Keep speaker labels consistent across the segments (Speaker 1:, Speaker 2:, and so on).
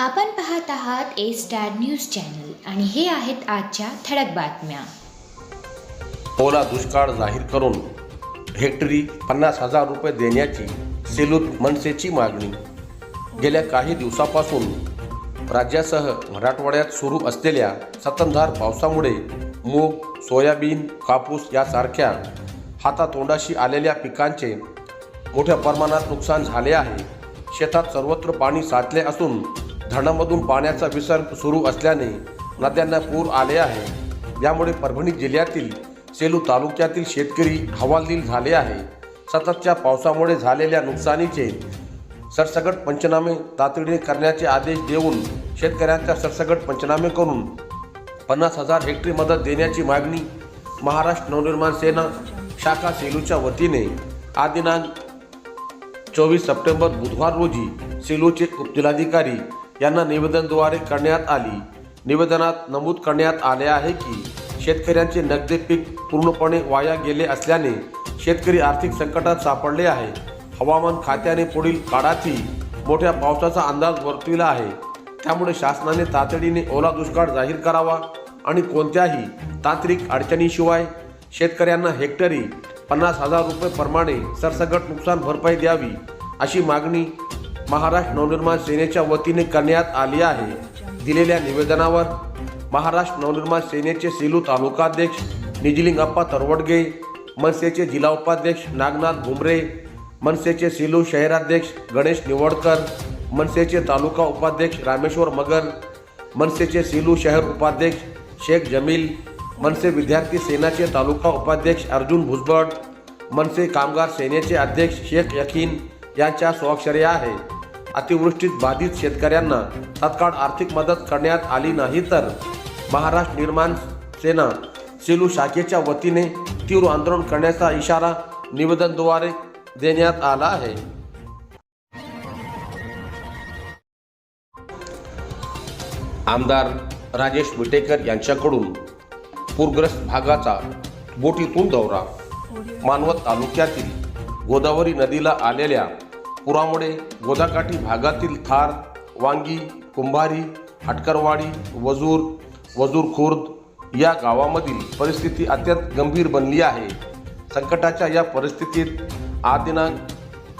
Speaker 1: आपण पाहत आहात ए स्टार न्यूज चॅनल आणि हे आहेत आजच्या ठळक बातम्या.
Speaker 2: ओला दुष्काळ जाहीर करून हेक्टरी पन्नास हजार रुपये देण्याची सेलूत मनसेची मागणी. गेल्या काही दिवसापासून राज्यासह मराठवाड्यात सुरू असलेल्या सततधार पावसामुळे मूग सोयाबीन कापूस यासारख्या हातातोंडाशी आलेल्या पिकांचे मोठ्या प्रमाणात नुकसान झाले आहे. शेतात सर्वत्र पाणी साचले असून धरणामधून पाण्याचा विसर्ग सुरू असल्याने नद्यांना पूर आले आहे. यामुळे परभणी जिल्ह्यातील सेलू तालुक्यातील शेतकरी हवालदिल झाले आहे. सततच्या पावसामुळे झालेल्या नुकसानीचे सरसगट पंचनामे तातडीने करण्याचे आदेश देऊन शेतकऱ्यांच्या सरसगट पंचनामे करून पन्नास हजार हेक्टरी मदत देण्याची मागणी महाराष्ट्र नवनिर्माण सेना शाखा सेलूच्या वतीने आदिनांक चोवीस सप्टेंबर बुधवार रोजी सेलूचे उपजिल्हाधिकारी यांना निवेदनद्वारे करण्यात आली. निवेदनात नमूद करण्यात आले आहे की शेतकऱ्यांचे नगदी पीक पूर्णपणे वाया गेले असल्याने शेतकरी आर्थिक संकटात सापडले आहे. हवामान खात्याने पुढील काळातही मोठ्या पावसाचा अंदाज वर्तविला आहे. त्यामुळे शासनाने तातडीने ओला दुष्काळ जाहीर करावा आणि कोणत्याही तांत्रिक अडचणीशिवाय शेतकऱ्यांना हेक्टरी पन्नास हजार रुपये प्रमाणे सरसकट नुकसान भरपाई द्यावी अशी मागणी महाराष्ट्र नवनिर्माण सेनेच्या वतीने करण्यात आली आहे. दिलेल्या निवेदनावर महाराष्ट्र नवनिर्माण सेनेचे सेलू तालुकाध्यक्ष निजलिंगप्पा तरवडगे मनसेचे जिल्हा उपाध्यक्ष नागनाथ भुमरे मनसेचे सेलू शहराध्यक्ष गणेश निवडकर मनसेचे तालुका उपाध्यक्ष रामेश्वर मगर मनसेचे सेलू शहर उपाध्यक्ष शेख जमील मनसे विद्यार्थी सेनाचे तालुका उपाध्यक्ष अर्जुन भुजबळ मनसे कामगार सेनेचे अध्यक्ष शेख यकीन यांच्या स्वाक्षरी आहे. अतिवृष्टीत बाधित शेतकऱ्यांना तत्काळ आर्थिक मदत करण्यात आली नाही तर महाराष्ट्र निर्माण सेना सेलू शाखेच्या वतीने तीव्र आंदोलन करण्याचा इशारा निवेदनद्वारे देण्यात आला आहे. आमदार राजेश विटेकर यांच्याकडून पूरग्रस्त भागाचा बोटीतून दौरा. मानवत तालुक्यातील गोदावरी नदीला आलेल्या पुरामुळे गोदाकाठी भागातील थार वांगी कुंभारी हटकरवाडी वजूर वजूर खुर्द या गावामधील परिस्थिती अत्यंत गंभीर बनली आहे. संकटाच्या या परिस्थितीत आज दिनांक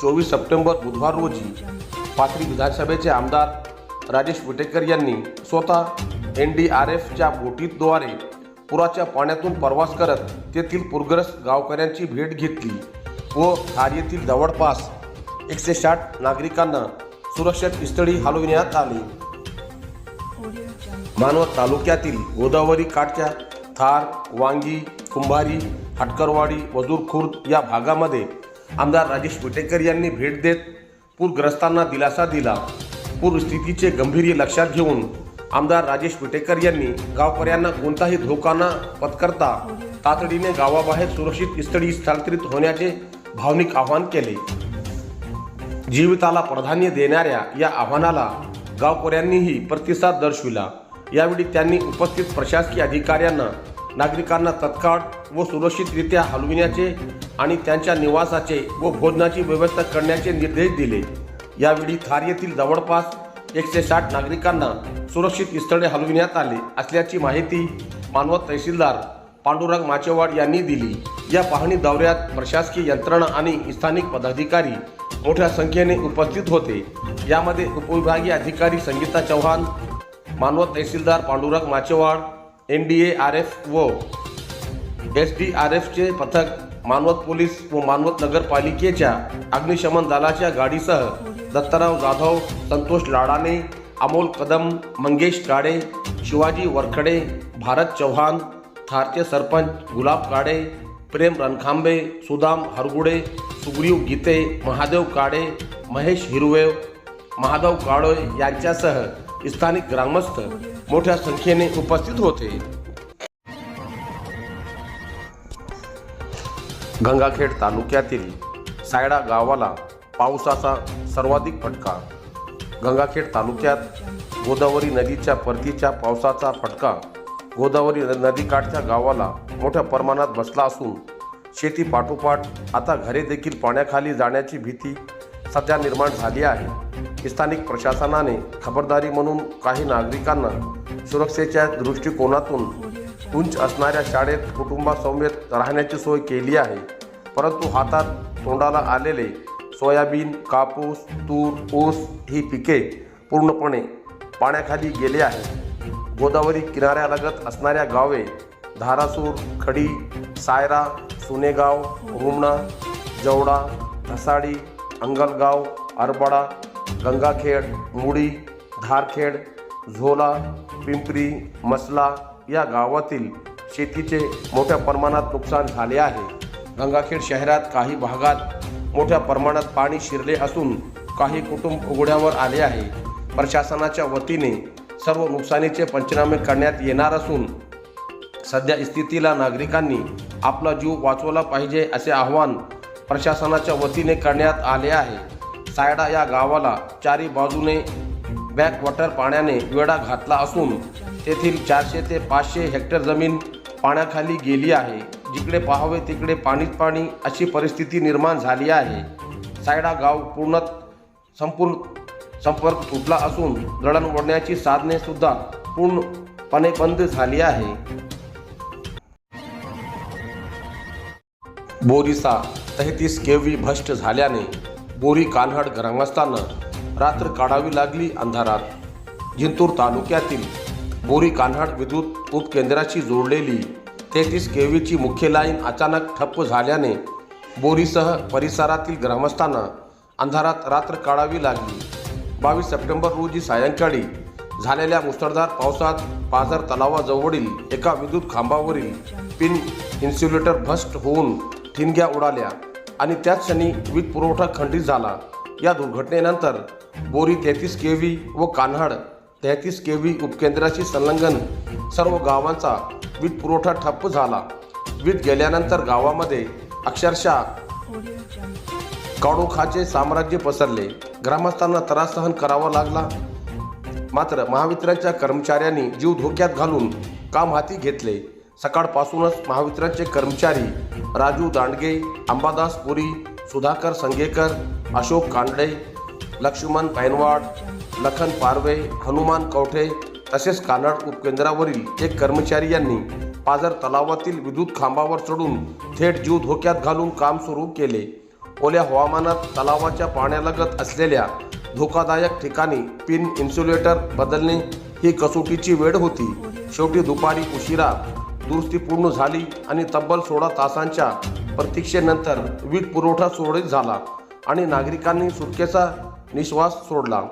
Speaker 2: चोवीस सप्टेंबर बुधवार रोजी पाथरी विधानसभेचे आमदार राजेश विटेकर यांनी स्वतः एन डी आर एफच्या बोटीद्वारे पुराच्या पाण्यातून प्रवास करत तेथील पूरग्रस्त गावकऱ्यांची भेट घेतली व थार येथील जवळपास एकशे साठ नागरिकांना सुरक्षित स्थळी हलविण्यात आले. मानवत तालुक्यातील गोदावरी काठच्या थार वांगी कुंभारी हटकरवाडी वजूर खुर्द या भागामध्ये आमदार राजेश विटेकर यांनी भेट देत पूरग्रस्तांना दिलासा दिला. पूरस्थितीचे गंभीर्य लक्षात घेऊन आमदार राजेश विटेकर यांनी गावकऱ्यांना कोणताही धोका न पत्करता तातडीने गावाबाहेर सुरक्षित स्थळी स्थलांतरित होण्याचे भावनिक आवाहन केले. जीविताला प्राधान्य देणाऱ्या या आव्हानाला गावकऱ्यांनीही प्रतिसाद दर्शविला. यावेळी त्यांनी उपस्थित प्रशासकीय अधिकाऱ्यांना नागरिकांना तत्काळ व सुरक्षितरित्या हलविण्याचे आणि त्यांच्या निवासाचे व भोजनाची व्यवस्था करण्याचे निर्देश दिले. यावेळी थार येथील जवळपास एकशे साठ नागरिकांना सुरक्षित स्थळे हलविण्यात आले असल्याची माहिती मानवत तहसीलदार पांडुरंग माचेवाड यांनी दिली. या पाहणी दौऱ्यात प्रशासकीय यंत्रणा आणि स्थानिक पदाधिकारी मोठ्या संख्येने उपस्थित होते. यामध्ये उपविभागीय अधिकारी संगीता चव्हाण मानवत तहसीलदार Pandurang Machewad N D A R F व एस डी आर एफचे पथक मानवत पोलीस व मानवत नगरपालिकेच्या अग्निशमन दलाच्या गाडीसह दत्ताराव जाधव संतोष लाडाने अमोल कदम मंगेश काडे शिवाजी वरखडे भारत चव्हाण थारचे सरपंच गुलाब काडे प्रेम रणखांबे सुदाम हरगुडे सुग्रीव गीते महादेव काडे महेश हिरवेव महादेव काळोय यांच्यासह स्थानिक ग्रामस्थ मोठ्या संख्येने उपस्थित होते. गंगाखेड तालुक्यातील सायडा गावाला पावसाचा सर्वाधिक फटका. गंगाखेड तालुक्यात गोदावरी नदीच्या परतीच्या पावसाचा फटका गोदावरी नदीकाठच्या गावाला मोठ्या प्रमाणात बसला असून शेती पाठोपाठ आता घरे देखील पाण्याखाली जाण्याची भीती सध्या निर्माण झाली आहे. स्थानिक प्रशासनाने खबरदारी म्हणून काही नागरिकांना सुरक्षेच्या दृष्टिकोनातून उंच असणाऱ्या शाळेत कुटुंबासमवेत राहण्याची सोय केली आहे. परंतु हातात तोंडाला आलेले सोयाबीन कापूस तूर ऊस ही पिके पूर्णपणे पाण्याखाली गेले आहे गोदावरी किनाऱ्यालगत असणाऱ्या गावे धारासूर खडी सायरा सुनेगाव रुमणा जवडा धसाडी अंगलगाव अरबडा गंगाखेड मुडी धारखेड झोला पिंपरी मसला या गावातील शेतीचे मोठ्या प्रमाणात नुकसान झाले आहे. गंगाखेड शहरात काही भागात मोठ्या प्रमाणात पाणी शिरले असून काही कुटुंब उघड्यावर आले आहे. प्रशासनाच्या वतीने सर्व नुकसानीचे पंचनामे करण्यात येणार असून सध्या स्थितीला नागरिकांनी आपला जीव वाचवला पाहिजे असे आवाहन प्रशासनाच्या वतीने करण्यात आले आहे. सायडा या गावाला चारी बाजूने बॅकवॉटर पाण्याने वेढा घातला असून तेथील चारशे ते पाचशे हेक्टर जमीन पाण्याखाली गेली आहे. जिकडे पाहावे तिकडे पाणीच पाणी अशी परिस्थिती निर्माण झाली आहे. सायडा गाव पूर्ण संपूर्ण संपर्क तुटला असून दळणवळणाची साधने सुद्धा पूर्णपणे बंद झाली आहे. बोरीसा तेहतीस केव्ही भ्रष्ट झाल्याने बोरी कान्हाड ग्रामस्थांना रात्र काढावी लागली अंधारात. जिंतूर तालुक्यातील बोरी कान्हाड विद्युत उपकेंद्राशी जोडलेली तेहतीस केव्हीची मुख्य लाईन अचानक ठप्प झाल्याने बोरीसह परिसरातील ग्रामस्थांना अंधारात रात्र काढावी लागली. बावीस सप्टेंबर रोजी सायंकाळी झालेल्या मुसळधार पावसात पाझर तलावाजवळील एका विद्युत खांबावरील पिन इन्सुलेटर भ्रष्ट होऊन ठिणग्या उडाल्या आणि त्याच क्षणी वीज पुरवठा खंडित झाला. या दुर्घटनेनंतर बोरी तेहतीस के व्ही व कान्हाड तेहतीस के व्ही उपकेंद्राशी संलग्न सर्व गावांचा वीज पुरवठा ठप्प झाला. वीज गेल्यानंतर गावामध्ये अक्षरशः काळोखाचे साम्राज्य पसरले. ग्रामस्थांना त्रास सहन करावा लागला. मात्र महावितरणच्या कर्मचाऱ्यांनी जीव धोक्यात घालून काम हाती घेतले. सकाळपासूनच महावितरणचे कर्मचारी राजू दांडगे अंबादास पुरी सुधाकर संगेकर अशोक कांडळे लक्ष्मण पैनवाड लखन पारवे हनुमान कवठे तसेच कानड उपकेंद्रावरील एक कर्मचारी यांनी पाझर तलावातील विद्युत खांबावर चढून थेट जीव धोक्यात घालून काम सुरू केले. ओल्या हवामानात तलावाच्या पाण्यालगत असलेल्या धोकादायक ठिकाणी पिन इन्सुलेटर बदलणे ही कसोटीची वेळ होती. शेवटी दुपारी उशिरा दुरुस्ती पूर्ण झाली आणि तब्बल सोळा तासांच्या प्रतीक्षेनंतर वीज पुरवठा सुरळीत झाला आणि नागरिकांनी सुटकेचा निश्वास सोडला.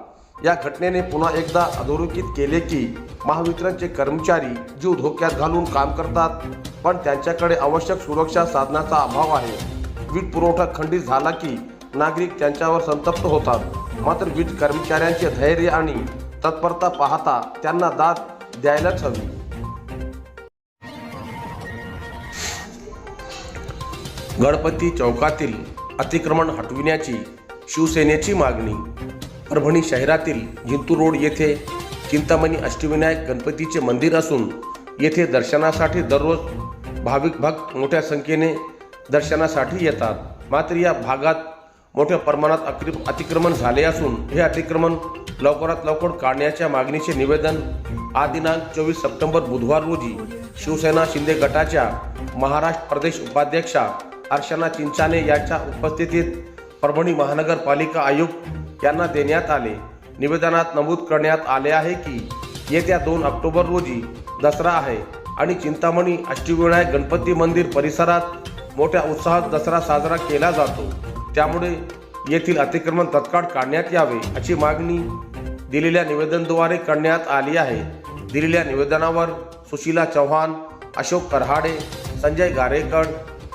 Speaker 2: या घटनेने पुन्हा एकदा अधोरेखित केले की महावितरणचे कर्मचारी जीव धोक्यात घालून काम करतात पण त्यांच्याकडे आवश्यक सुरक्षा साधनाचा अभाव आहे. वीज पुरवठा खंडित झाला की नागरिक त्यांच्यावर संतप्त होतात. मात्र वीज कर्मचाऱ्यांचे धैर्य आणि तत्परता पाहता त्यांना दाद द्यायलाच हवी. गणपती चौकातील अतिक्रमण हटविण्याची शिवसेनेची मागणी. परभणी शहरातील जिंतूर रोड येथे चिंतामणी अष्टविनायक गणपतीचे मंदिर असून येथे दर्शनासाठी दररोज भाविक भक्त मोठ्या संख्येने दर्शनासाठी येतात. मात्र या भागात मोठ्या प्रमाणात अक्रि अतिक्रमण झाले असून हे अतिक्रमण लवकरात लवकर काढण्याच्या मागणीचे निवेदन आज दिनांक चोवीस सप्टेंबर बुधवार रोजी शिवसेना शिंदे गटाच्या महाराष्ट्र प्रदेश उपाध्यक्षा अर्चना चिंचाने यांच्या उपस्थितीत परभणी महानगरपालिका आयुक्त यांना देण्यात आले. निवेदनात नमूद करण्यात आले आहे की येत्या दोन ऑक्टोबर रोजी दसरा आहे आणि चिंतामणी अष्टविनायक गणपती मंदिर परिसरात मोठ्या उत्साहात दसरा साजरा केला जातो. त्यामुळे येथील अतिक्रमण तत्काळ काढण्यात यावे अशी मागणी दिलेल्या निवेदनाद्वारे करण्यात आली आहे. दिलेल्या निवेदनावर सुशीला चव्हाण अशोक करहाडे संजय गारेकर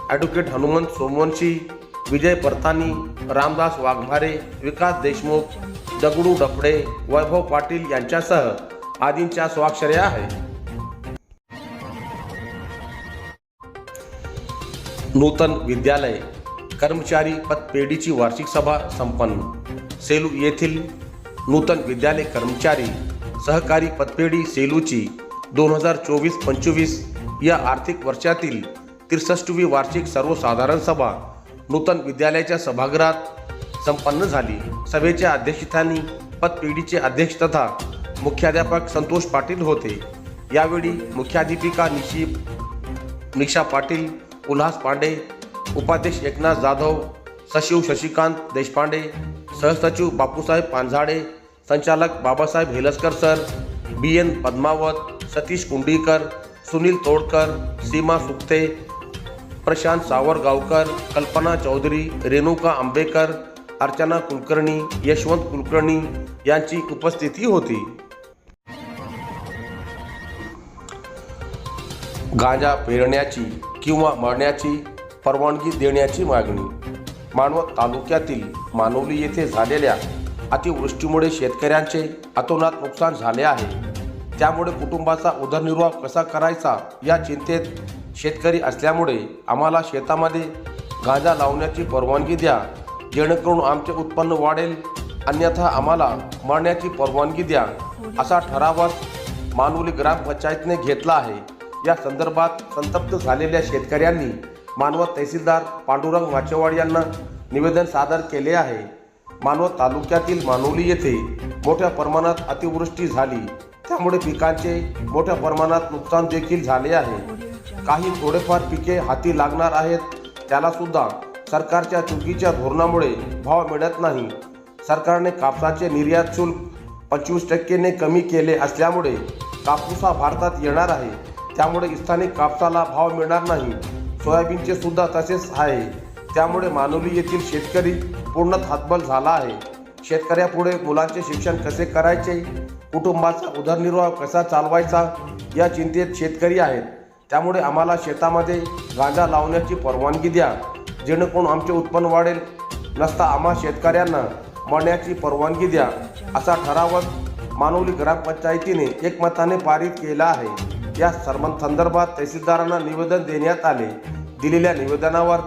Speaker 2: ॲडव्होकेट हनुमंत सोमवंशी विजय परतानी रामदास वाघमारे विकास देशमुख दगडू डफडे वैभव पाटील यांच्यासह आदींच्या स्वाक्षऱ्या आहेत. नूतन विद्यालय कर्मचारी पतपेढीची वार्षिक सभा संपन्न. सेलू येथील नूतन विद्यालय कर्मचारी सहकारी पतपेढी सेलूची दोन हजार चोवीस पंचवीस या आर्थिक वर्षातील त्रिसष्टवी वार्षिक सर्वसाधारण सभा नूतन विद्यालयाच्या सभागृहात संपन्न झाली. सभेच्या अध्यक्षस्थानी पतपेढीचे अध्यक्ष तथा मुख्याध्यापक संतोष पाटील होते. यावेळी मुख्याध्यापिका निशी निशा पाटील उल्हास पांडे उपाध्यक्ष एकनाथ जाधव सचिव शशिकांत देशपांडे सहसचिव बापूसाहेब पांझाडे संचालक Babasaheb Helaskar sir B N Padmavat Satish Kundikar Sunil Todkar Seema Sukte Prashant Savargaonkar Kalpana Chaudhari Renuka Ambekar Archana Kulkarni Yashwant Kulkarni यांची उपस्थिती होती. गांजा पेरण्याची किंवा मळण्याची परवानगी देण्याची मागणी. मानवत तालुक्यातील मानवली येथे झालेल्या अतिवृष्टीमुळे शेतकऱ्यांचे अतोनात नुकसान झाले आहे. त्यामुळे कुटुंबाचा उदरनिर्वाह कसा करायचा या चिंतेत शेतकरी असल्यामुळे आम्हाला शेतामध्ये गांजा लावण्याची परवानगी द्या. जेणेकरून आमचे उत्पन्न वाढेल. अन्यथा आम्हाला मरण्याची परवानगी द्या असा ठरावच मानवली ग्रामपंचायतने घेतला आहे. या संदर्भात संतप्त झालेल्या शेतकऱ्यांनी मानवत तहसीलदार पांडुरंग वाचेवाड यांना निवेदन सादर केले आहे. मानवत तालुक्यातील मानोली येथे मोठ्या प्रमाणात अतिवृष्टी झाली. त्यामुळे पिकांचे मोठ्या प्रमाणात नुकसान देखील झाले आहे. काही थोडेफार पिके हाती लागणार आहेत. त्याला सुद्धा सरकारच्या चुकीच्या धोरणामुळे भाव मिळत नाही. सरकारने कापसाचे निर्यात शुल्क पंचवीस टक्केने कमी केले असल्यामुळे कापूस हा भारतात येणार आहे. त्यामुळे स्थानिक कापसाला भाव मिळणार नाही. सोयाबीनचे सुद्धा तसेच आहे. त्यामुळे मानवली येथील शेतकरी पूर्ण हातबल झाला आहे. शेतकऱ्यापुढे मुलांचे शिक्षण कसे करायचे? कुटुंबाचा उदरनिर्वाह कसा चालवायचा? या चिंतेत शेतकरी आहेत. त्यामुळे आम्हाला शेतामध्ये गांजा लावण्याची परवानगी द्या. जेणेकरून आमचे उत्पन्न वाढेल. नसता आम्हा शेतकऱ्यांना मळण्याची परवानगी द्या. असा ठरावच मानवली ग्रामपंचायतीने एकमताने पारित केला आहे. या सर्वांसंदर्भात तहसीलदारांना निवेदन देण्यात आले. दिलेल्या निवेदनावर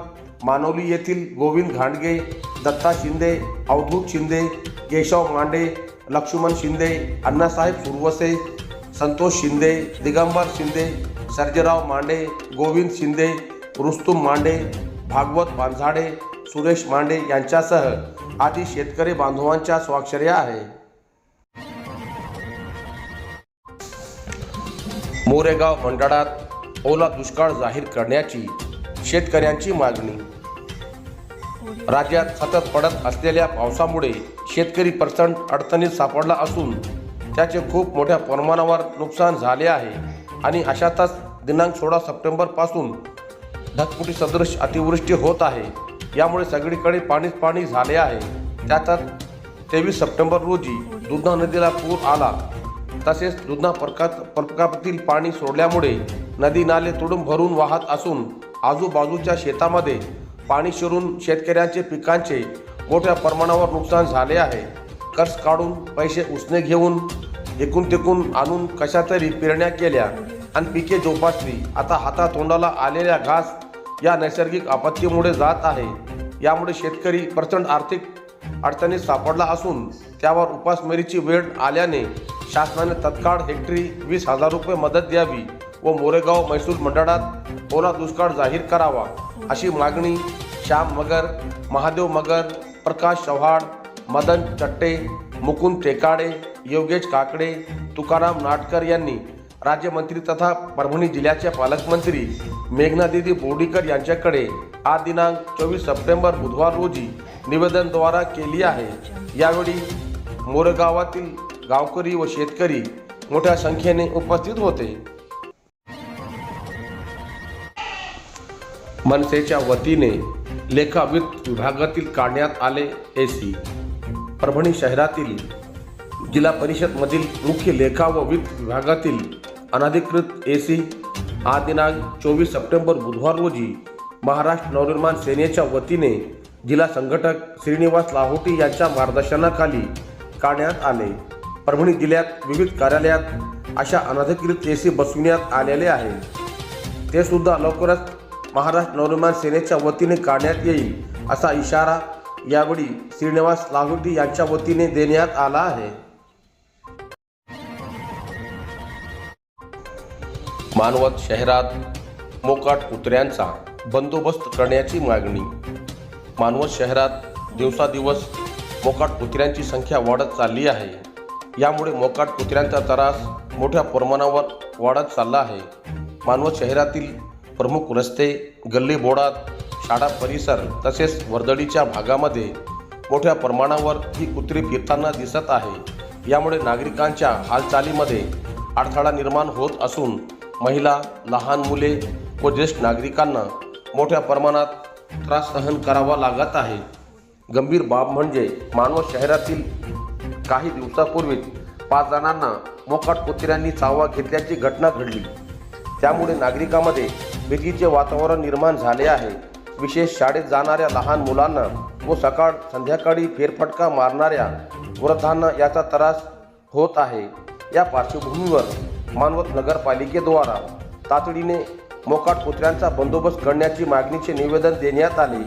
Speaker 2: मानवली येथील गोविंद घांडगे दत्ता शिंदे अवधूत शिंदे केशव मांडे लक्ष्मण शिंदे अण्णासाहेब सुरवसे संतोष शिंदे दिगंबर शिंदे सर्जेराव मांडे गोविंद शिंदे रुस्तुम मांडे भागवत बांझाडे सुरेश मांडे यांच्यासह आदी शेतकरी बांधवांच्या स्वाक्षर्या आहे मोरेगाव मंडळात ओला दुष्काळ जाहीर करण्याची शेतकऱ्यांची मागणी. राज्यात सतत पडत असलेल्या पावसामुळे शेतकरी प्रचंड अडचणीत सापडला असून त्याचे खूप मोठ्या प्रमाणावर नुकसान झाले आहे आणि अशातच दिनांक सोळा सप्टेंबरपासून ढगफुटी सदृश अतिवृष्टी होत आहे. यामुळे सगळीकडे पाणीच पाणी झाले आहे. त्यातच तेवीस सप्टेंबर रोजी दुधना नदीला पूर आला. तसेच दुधना प्रकात प्रकारातील पाणी सोडल्यामुळे नदी नाले तुडूंब भरून वाहत असून आजूबाजूच्या शेतामध्ये पाणी शिरून शेतकऱ्यांचे पिकांचे मोठ्या प्रमाणावर नुकसान झाले आहे. कर्ज काढून पैसे उसने घेऊन एकूण तिकून आणून कशा तरी पेरण्या केल्या आणि पिके जोपासली. आता हातातोंडाला आलेल्या घास या नैसर्गिक आपत्तीमुळे जात आहे. यामुळे शेतकरी प्रचंड आर्थिक अडचणीत सापडला असून त्यावर उपासमारीची वेळ आल्याने शासनाने तत्काळ हेक्टरी वीस हजार रुपये मदत द्यावी व मोरेगाव मैसूर मंडळात ओला दुष्काळ जाहीर करावा अशी मागणी श्याम मगर महादेव मगर प्रकाश चव्हाण मदन चट्टे मुकुंद टेकाडे योगेश काकडे तुकाराम नाटकर यांनी राज्यमंत्री तथा परभणी जिल्ह्याच्या पालकमंत्री मेघनादिदी बोर्डीकर यांच्याकडे आज दिनांक चोवीस सप्टेंबर बुधवार रोजी निवेदनद्वारा केली आहे. यावेळी मोरगावातील गावकरी व शेतकरी मोठ्या संख्येने उपस्थित होते. मनसेच्या वतीने लेखावित विभागातील काढण्यात आले ए सी परभणी शहरातील जिल्हा परिषदमधील मुख्य लेखा व वित्त विभागातील अनधिकृत ए सी आज दिनांक चोवीस सप्टेंबर बुधवार रोजी महाराष्ट्र नवनिर्माण सेनेच्या वतीने जिल्हा संघटक श्रीनिवास लाहोटी यांच्या मार्गदर्शनाखाली काढण्यात आले. परभणी जिल्ह्यात विविध कार्यालयात अशा अनधिकृत ए सी बसविण्यात आलेले आहे ते सुद्धा लवकरच महाराष्ट्र नवनिर्माण सेनेच्या वतीने काढण्यात येईल असा इशारा यावेळी श्रीनिवास लाहोटी यांच्या वतीने देण्यात आला आहे. मानवत शहरात मोकाट कुत्र्यांचा बंदोबस्त करण्याची मागणी. मानवत शहरात दिवसादिवस मोकाट कुत्र्यांची संख्या वाढत चालली आहे. यामुळे मोकाट कुत्र्यांचा त्रास मोठ्या प्रमाणावर वाढत चालला आहे. मानवत शहरातील प्रमुख रस्ते गल्ली बोडात शाळा परिसर तसेच वर्दळीच्या भागामध्ये मोठ्या प्रमाणावर ही कुत्री फिरताना दिसत आहे. यामुळे नागरिकांच्या हालचालीमध्ये अडथळा निर्माण होत असून महिला लहान मुले व ज्येष्ठ नागरिकांना मोठ्या प्रमाणात त्रास सहन करावा लागत आहे. गंभीर बाब म्हणजे मानव शहरातील काही दिवसापूर्वीच पाच जणांना मोकाट कुत्र्यांनी चावा घेतल्याची घटना घडली. त्यामुळे नागरिकांमध्ये भीतीचे वातावरण निर्माण झाले आहे. विशेष शाळेत जाणाऱ्या लहान मुलांना व सकाळ संध्याकाळी फेरफटका मारणाऱ्या वृद्धांना याचा त्रास होत आहे. या पार्श्वभूमीवर मानवत नगरपालिकेद्वारा तातडीने मोकाट कुत्र्यांचा बंदोबस्त करण्याची मागणीचे निवेदन देण्यात आले.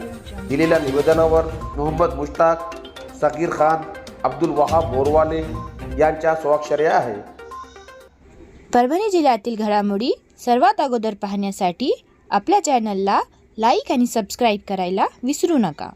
Speaker 2: दिलेल्या निवेदनावर मोहम्मद मुश्ताक सकीर खान अब्दुल वहाब बोरवाले यांच्या स्वाक्षर्या आहे.
Speaker 1: परभणी जिल्ह्यातील घडामोडी सर्वात अगोदर पाहण्यासाठी आपल्या चॅनलला लाईक आणि सबस्क्राईब करायला विसरू नका.